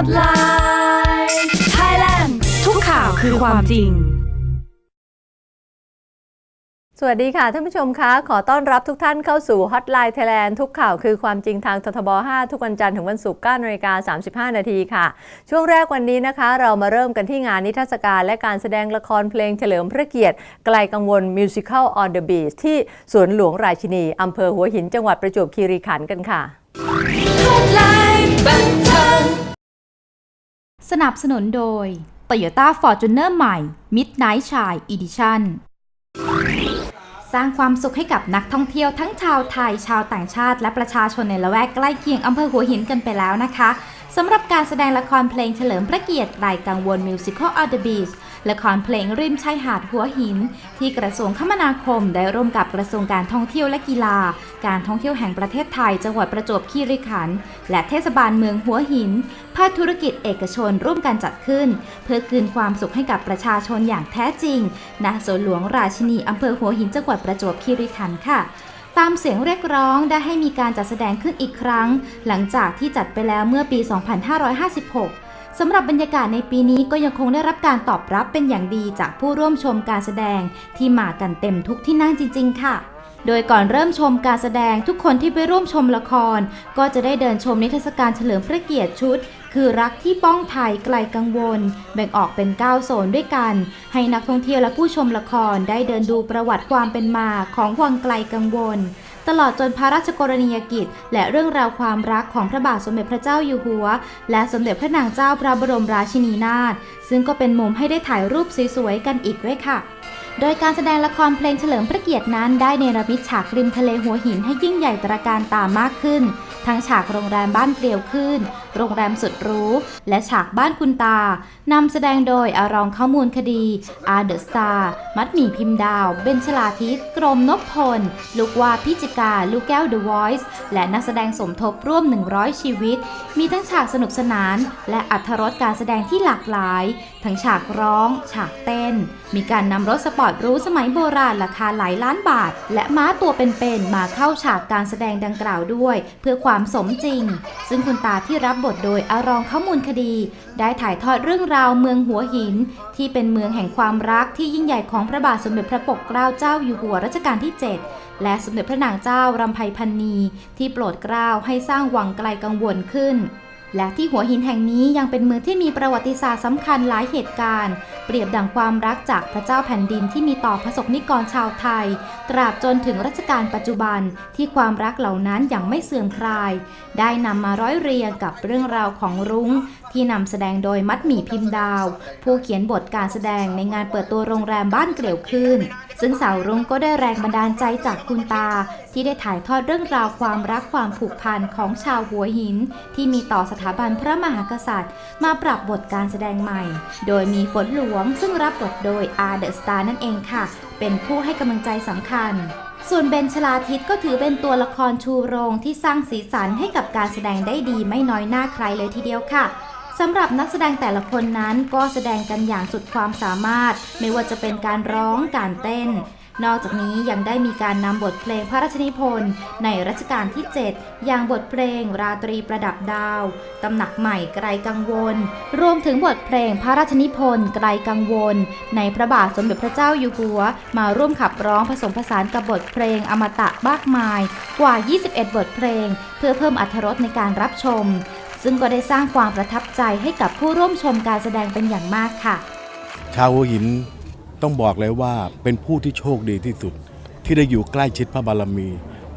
Hotline Thailand ทุกข่าวคือความจริง สวัสดีค่ะท่านผู้ชมคะขอต้อนรับทุกท่านเข้าสู่ Hotline Thailand ทุกข่าวคือความจริงทางททบ 5 ทุกวันจันทร์ถึงวันศุกร์9นาฬิกา35 นาทีค่ะ ช่วงแรกวันนี้นะคะ เรามาเริ่มกันที่งานนิทรรศการและการแสดงละครเพลงเฉลิมพระเกียรติ ไกลกังวล Musical on the Beach ที่สวนหลวงราชินีอำเภอหัวหินจังหวัดประจวบคีรีขันธ์กันค่ะ Hotline บันเทิง สนับสนุนโดย Toyota Fortuner ใหม่ Midnight Shy Edition สร้างความสุขให้กับนักท่องเที่ยวทั้งชาวไทย ชาวต่างชาติ และประชาชนในละแวกใกล้เคียงอำเภอหัวหินกันไปแล้วนะคะสำหรับการแสดงละครเพลงเฉลิมพระเกียรติไกลกังวล Musical on the Beach ละ ละครเพลงริมชายหาดหัวหิน ที่กระทรวงคมนาคมได้ร่วมกับกระทรวงการท่องเที่ยวและกีฬา การท่องเที่ยวแห่งประเทศไทยจังหวัดประจวบคีรีขันธ์และเทศบาลเมืองหัวหินภาคธุรกิจเอกชนร่วมกันจัดขึ้น เพื่อคืนความสุขให้กับประชาชนอย่างแท้จริงณสวนหลวงราชินีอำเภอหัวหินจังหวัดประจวบคีรีขันธ์ค่ะตามเสียงเรียกร้องได้ให้มีการจัดแสดงขึ้นอีกครั้ง หลังจากที่จัดไปแล้วเมื่อปี 2556 สำหรับบรรยากาศในปีนี้ก็ยังคงได้รับการตอบรับเป็นอย่างดีจากผู้ร่วมชมการแสดงที่มากันเต็มทุกที่นั่งจริง ๆ ค่ะ โดยก่อนเริ่มชมการแสดงทุกคนที่ไปร่วมชมละคร ก็จะได้เดินชมนิทรรศการเฉลิมพระเกียรติชุด คือรักที่ป้องไทยไกลกังวล แบ่งออกเป็น 9 โซนด้วยกัน ให้นักท่องเที่ยวและผู้ชมละครได้เดินดูประวัติความเป็นมาของวังไกลกังวล ตลอดจนพระราชกรณียกิจ และเรื่องราวความรักของพระบาทสมเด็จพระเจ้าอยู่หัว และสมเด็จพระนางเจ้าพระบรมราชินีนาถซึ่งก็เป็นมุมให้ได้ถ่ายรูปสวยๆกันอีกด้วยค่ะโดยการแสดงละครเพลงเฉลิมพระเกียรตินั้นได้เนรมิตฉากริมทะเลหัวหินให้ยิ่งใหญ่ตระการตามากขึ้น ทั้งฉากโรงแรมบ้านเกลียวขึ้นโรงแรมสุดหรูและฉากบ้านคุณตานำแสดงโดยอารองข้อมูลคดีอาร์เดอะสตาร์มัดหมี่พิมพ์ดาว เบนชลาทิศกรมนพพล ลูกวาพิจิกา ลูกแก้วเดอะวอยซ์และนักแสดงสมทบร่วม 100 ชีวิต มีทั้งฉากสนุกสนาน และอัธรสการแสดงที่หลากหลาย ทั้งฉากร้อง ฉากเต้น มีการนำรถสปอร์ตรู้สมัยโบราณราคาหลายล้านบาท และม้าตัวเป็นๆมาเข้าฉากการแสดงดังกล่าวด้วย เพื่อความสมจริง ซึ่งคุณตาที่รับบทโดยอารองข้อมูลคดี ได้ถ่ายทอดเรื่องราวเมืองหัวหิน ที่เป็นเมืองแห่งความรักที่ยิ่งใหญ่ของพระบาทสมเด็จพระปกเกล้าเจ้าอยู่หัวรัชกาลที่ 7 และสมเด็จพระนางเจ้ารำไพพันนีที่โปรดเกล้าให้สร้างวังไกลกังวลขึ้น และที่หัวหินแห่งนี้ยังเป็นเมืองที่มีประวัติศาสตร์สำคัญหลายเหตุการณ์ เปรียบดังความรักจากพระเจ้าแผ่นดินที่มีต่อพระสงฆ์นิกรชาวไทย ตราบจนถึงรัชกาลปัจจุบันที่ความรักเหล่านั้นยังไม่เสื่อมคลาย ได้นำมาร้อยเรียงกับเรื่องราวของรุ้ง ที่นำแสดงโดยมัดหมี่พิมพ์ดาว ผู้เขียนบทการแสดงในงานเปิดตัวโรงแรมบ้านเกลียวขึ้น ซึ่งสาวรุ้งก็ได้แรงบันดาลใจจากคุณตา ที่ได้ถ่ายทอดเรื่องราวความรักความผูกพันของชาวหัวหิน ที่มีต่อสถาบันพระมหากษัตริย์ มาปรับบทการแสดงใหม่ โดยมีฝนหลวงซึ่งรับบทโดยอาเดอะสตาร์นั่นเองค่ะ เป็นผู้ให้กำลังใจสำคัญ ส่วนเบนชลาทิศก็ถือเป็นตัวละครชูโรงที่สร้างสีสันให้กับการแสดงได้ดีไม่น้อยหน้าใครเลยทีเดียวค่ะสำหรับนักแสดงแต่ละคนนั้นก็แสดงกันอย่างสุดความสามารถ ไม่ว่าจะเป็นการร้องการเต้น นอกจากนี้ยังได้มีการนำบทเพลงพระราชนิพนธ์ในรัชกาลที่ 7 อย่างบทเพลงราตรีประดับดาว ตำหนักใหม่ไกลกังวล รวมถึงบทเพลงพระราชนิพนธ์ไกลกังวล ในพระบาทสมเด็จพระเจ้าอยู่หัว มาร่วมขับร้องผสมผสานกับบทเพลงอมตะมากมายกว่า 21 บทเพลง เพื่อเพิ่มอรรถรสในการรับชม ซึ่งก็ได้สร้างความประทับใจให้กับผู้ร่วมชมการแสดงเป็นอย่างมากค่ะ ชาวหัวหิน ต้องบอกเลยว่าเป็นผู้ที่โชคดีที่สุด ที่ได้อยู่ใกล้ชิดพระบารมี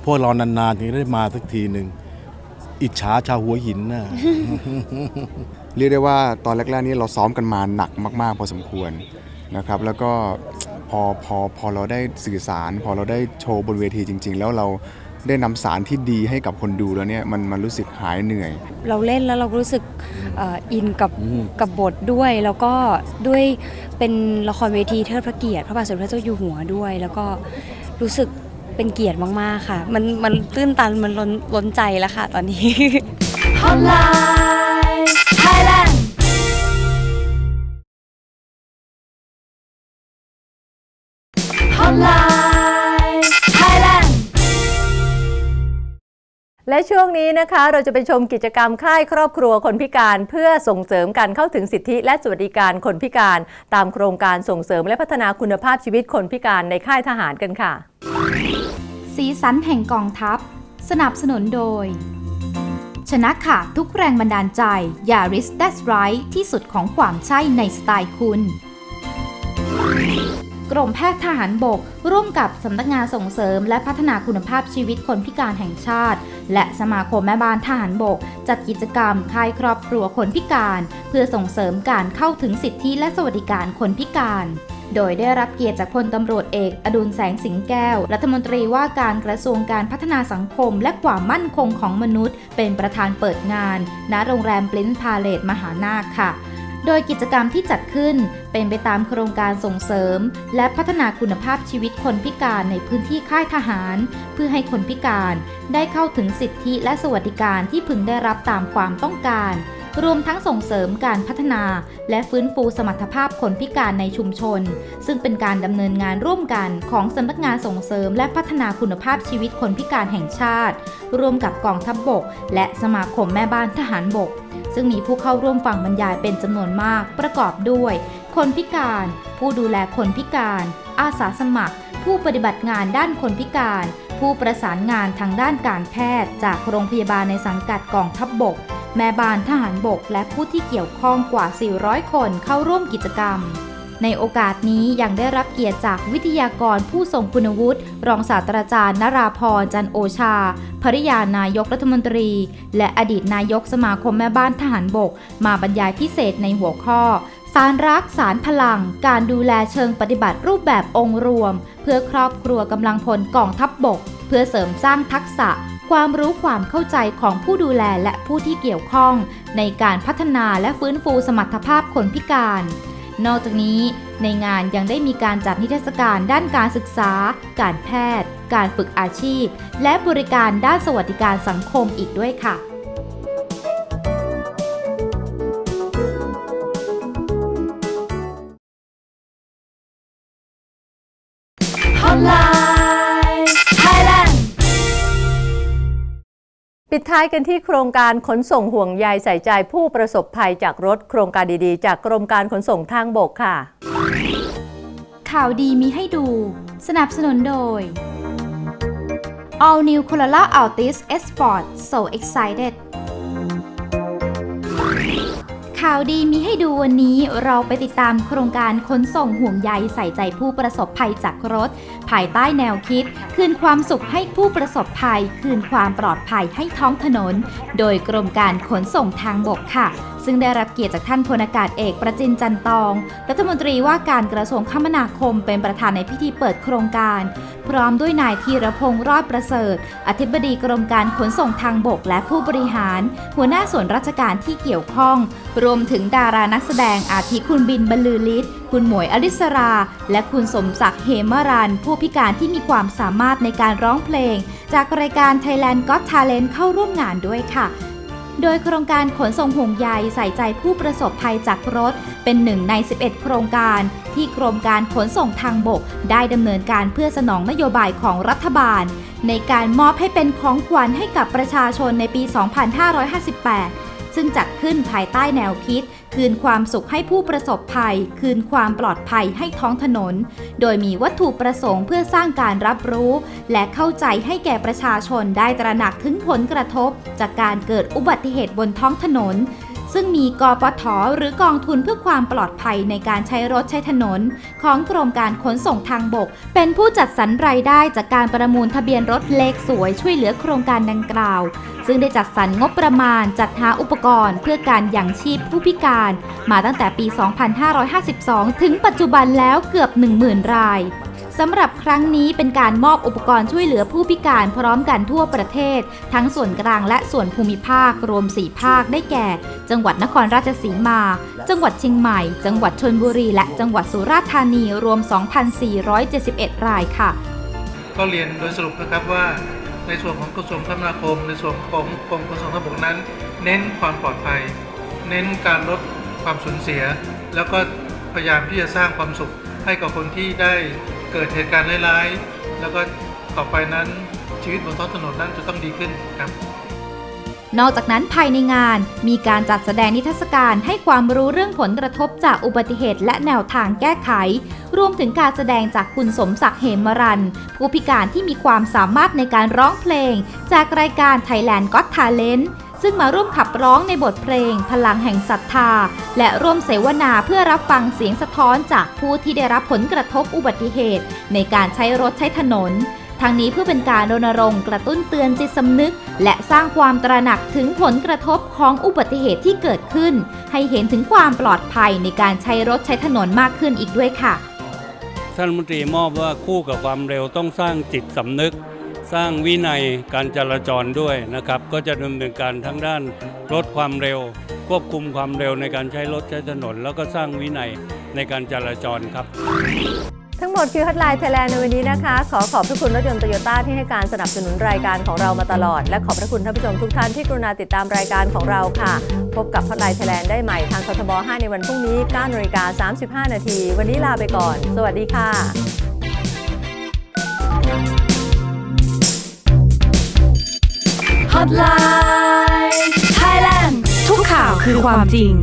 พวกเรานานๆถึงได้มาสักทีหนึ่งอิจฉาชาวหัวหินนะ เรียกได้ว่าตอนแรกๆนี้เราซ้อมกันมาหนักมาก ๆ พอสมควรนะครับ แล้วก็พอพอพอเราได้สื่อสาร พอเราได้โชว์บนเวทีจริง ๆ แล้วเรา ได้นำสารที่ดีให้กับคนดูแล้วเนี่ยมันมันรู้สึกหายเหนื่อย เราเล่นแล้วเรารู้สึกเอ่ออินกับอืมกับบทด้วย แล้วก็ด้วยเป็นละครเวทีเทิดพระเกียรติพระบาทสมเด็จพระเจ้าอยู่หัวด้วย แล้วก็รู้สึกเป็นเกียรติมากๆค่ะ มันมันตื้นตันมันล้นล้นใจแล้วค่ะตอนนี้ Hotline Thailand ฮอตไลน์ และช่วงนี้นะคะเราจะไปชมกิจกรรมค่ายครอบครัวคนพิการ เพื่อส่งเสริมการเข้าถึงสิทธิและสวัสดิการคนพิการ ตามโครงการส่งเสริมและพัฒนาคุณภาพชีวิตคนพิการในค่ายทหารกันค่ะ สีสันแห่งกองทัพ สนับสนุนโดย ชนะขาดทุกแรงบันดาลใจ Yaris That's Right ที่สุดของความใช่ในสไตล์คุณ กรมแพทย์ทหารบก ร่วมกับสำนักงานส่งเสริม และพัฒนาคุณภาพชีวิตคนพิการแห่งชาติ และสมาคมแม่บ้านทหารบก จัดกิจกรรมค่ายครอบครัวคนพิการ เพื่อส่งเสริมการเข้าถึงสิทธิและสวัสดิการคนพิการโดยได้รับเกียรติจากพลตำรวจเอกอดุลแสงสิงแก้ว รัฐมนตรีว่าการกระทรวงการพัฒนาสังคม และความมั่นคงของมนุษย์ เป็นประธานเปิดงาน ณ โรงแรมปริ้นพาเลตมหานาคค่ะ โดยกิจกรรมที่จัดขึ้นเป็นไปตามโครงการส่งเสริม และพัฒนาคุณภาพชีวิตคนพิการในพื้นที่ค่ายทหาร เพื่อให้คนพิการได้เข้าถึงสิทธิและสวัสดิการที่พึงได้รับตามความต้องการ รวมทั้งส่งเสริมการพัฒนาและฟื้นฟูสมรรถภาพคนพิการในชุมชน ซึ่งเป็นการดำเนินงานร่วมกันของสำนักงานส่งเสริม และพัฒนาคุณภาพชีวิตคนพิการแห่งชาติ ร่วมกับกองทัพบบก และสมาคมแม่บ้านทหารบก ซึ่งมีผู้เข้าร่วมฟังบรรยายเป็นจำนวนมาก ประกอบด้วย คนพิการ ผู้ดูแลคนพิการ อาสาสมัคร ผู้ปฏิบัติงานด้านคนพิการ ผู้ประสานงานทางด้านการแพทย์ จากโรงพยาบาลในสังกัดกองทัพบบก แม่บ้านทหารบก และผู้ที่เกี่ยวข้องกว่า 400 คนเข้าร่วมกิจกรรม ในโอกาสนี้ยังได้รับเกียรติจากวิทยากรผู้ทรงคุณวุฒิรองศาสตราจารย์นราพรจันโอชาภริยานายกรัฐมนตรี และอดีตนายกสมาคมแม่บ้านทหารบก มาบรรยายพิเศษในหัวข้อสารรักสารพลัง การดูแลเชิงปฏิบัติรูปแบบองค์รวม เพื่อครอบครัวกำลังพลกองทัพบบก เพื่อเสริมสร้างทักษะ ความรู้ความเข้าใจของผู้ดูแลและผู้ที่เกี่ยวข้อง ในการพัฒนาและฟื้นฟูสมรรถภาพคนพิการ นอกจากนี้ในงานยังได้มีการจัดนิทรรศการด้านการศึกษา การแพทย์ การฝึกอาชีพ และบริการด้านสวัสดิการสังคมอีกด้วยค่ะ ปิดท้ายกันที่โครงการขนส่งห่วงใยใส่ใจผู้ประสบภัยจากรถโครงการดีๆ จากกรมการขนส่งทางบกค่ะ ข่าวดีมีให้ดู สนับสนุนโดย All New Corolla Altis S Sport so excited ข่าวดีมีให้ดูวันนี้เราไปติดตามโครงการขนส่งห่วงใยใส่ใจผู้ประสบภัยจากรถ ภายใต้แนวคิด คืนความสุขให้ผู้ประสบภัย คืนความปลอดภัยให้ท้องถนน โดยกรมการขนส่งทางบกค่ะ ซึ่งได้รับเกียรติจากท่านพลอากาศเอกประจินจันตอง รัฐมนตรีว่าการกระทรวงคมนาคมเป็นประธานในพิธีเปิดโครงการ พร้อมด้วยนายธีรพงษ์รอดประเสริฐ อธิบดีกรมการขนส่งทางบกและผู้บริหาร หัวหน้าส่วนราชการที่เกี่ยวข้อง รวมถึงดารานักแสดงอาทิคุณบินบรรลือฤทธิ์คุณหมวยอลิสรา และคุณสมศักดิ์เหมรัน ผู้พิการที่มีความสามารถในการร้องเพลง จากรายการ Thailand Got Talent เข้าร่วมงานด้วยค่ะ โดยโครงการขนส่งห่วงใยใส่ใจผู้ประสบภัยจากรถ เป็นหนึ่งใน 11 โครงการ ที่กรมการขนส่งทางบก ได้ดำเนินการเพื่อสนองนโยบายของรัฐบาล ในการมอบให้เป็นของขวัญให้กับประชาชนในปี 2558 ซึ่งจัดขึ้นภายใต้แนวคิด คืนความสุขให้ผู้ประสบภัย คืนความปลอดภัยให้ท้องถนน โดยมีวัตถุประสงค์เพื่อสร้างการรับรู้ และเข้าใจให้แก่ประชาชนได้ตระหนักถึงผลกระทบ จากการเกิดอุบัติเหตุบนท้องถนน ซึ่งมีกปทหรือกองทุนเพื่อความปลอดภัยในการใช้รถใช้ถนน ของกรมการขนส่งทางบก เป็นผู้จัดสรรรายได้จากการประมูลทะเบียนรถเลขสวยช่วยเหลือโครงการดังกล่าว ซึ่งได้จัดสรรงบประมาณจัดหาอุปกรณ์ เพื่อการยังชีพผู้พิการ มาตั้งแต่ปี 2552 ถึงปัจจุบันแล้วเกือบ 10,000 ราย สำหรับครั้งนี้เป็นการมอบอุปกรณ์ช่วยเหลือผู้พิการพร้อมกันทั่วประเทศ ทั้งส่วนกลางและส่วนภูมิภาครวม 4 ภาคได้แก่ จังหวัดนครราชสีมา จังหวัดเชียงใหม่ จังหวัดชนบุรี และจังหวัดสุราษฎร์ธานีรวม 2,471 รายค่ะ ก็เรียนโดยสรุปนะครับว่าในส่วนของกระทรวงคมนาคม ในส่วนของกรมขนส่งทางบกนั้น เน้นความปลอดภัย เน้นการลดความสูญเสีย แล้วก็พยายามที่จะสร้างความสุขให้กับคนที่ได้ เกิดเหตุการณ์ร้ายๆ แล้วก็ต่อไปนั้นชีวิตบนท้องถนนนั้นจะต้องดีขึ้นครับ นอกจากนั้นภายในงานมีการจัดแสดงนิทรรศการให้ความรู้เรื่องผลกระทบจากอุบัติเหตุและแนวทางแก้ไข รวมถึงการแสดงจากคุณสมศักดิ์เหมรัน ผู้พิการที่มีความสามารถในการร้องเพลง จากรายการ Thailand Got Talent ซึ่งมาร่วมขับร้องในบทเพลงพลังแห่งศรัทธา และร่วมเสวนาเพื่อรับฟังเสียงสะท้อนจากผู้ที่ได้รับผลกระทบอุบัติเหตุ ในการใช้รถใช้ถนนทั้งนี้เพื่อเป็นการรณรงค์กระตุ้นเตือนจิตสำนึก และสร้างความตระหนักถึงผลกระทบของอุบัติเหตุที่เกิดขึ้น ให้เห็นถึงความปลอดภัยในการใช้รถใช้ถนนมากขึ้นอีกด้วยค่ะท่านรัฐมนตรีมอบว่าคู่กับความเร็วต้องสร้างจิตสำนึก สร้างวินัยการจราจรด้วยนะครับ ก็จะดำเนินการทั้งด้านลดความเร็ว ควบคุมความเร็วในการใช้รถใช้ถนน แล้วก็สร้างวินัยในการจราจรครับ ทั้งหมดคือ Hotline Thailand ในวันนี้นะคะ ขอขอบพระคุณรถยนต์โตโยต้าที่ให้การสนับสนุนรายการของเรามาตลอด และขอบพระคุณท่านผู้ชมทุกท่านที่กรุณาติดตามรายการของเราค่ะ พบกับ Hotline Thailand ได้ใหม่ทางททบ 5 ในวันพรุ่งนี้9นาฬิกา35 นาที วันนี้ลาไปก่อน สวัสดีค่ะ Hotline Thailand ทุกข่าวคือความจริง